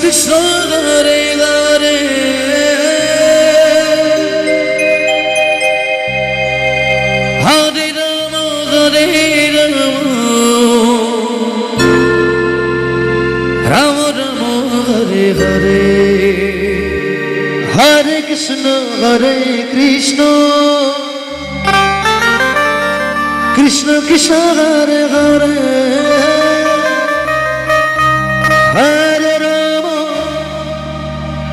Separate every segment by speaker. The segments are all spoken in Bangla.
Speaker 1: কৃষ্ণ রে রে হরে রাম হরে রাম রাম রাম হরে হরে হরে কৃষ্ণ হরে কৃষ্ণ কৃষ্ণ হরে হরে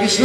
Speaker 1: কৃষ্ণ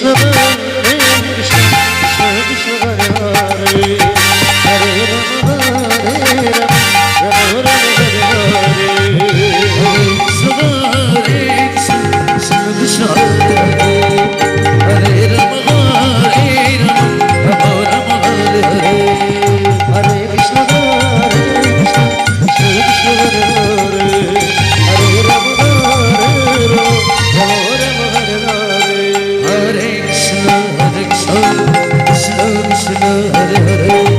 Speaker 1: কৃষ্ণ Yeah.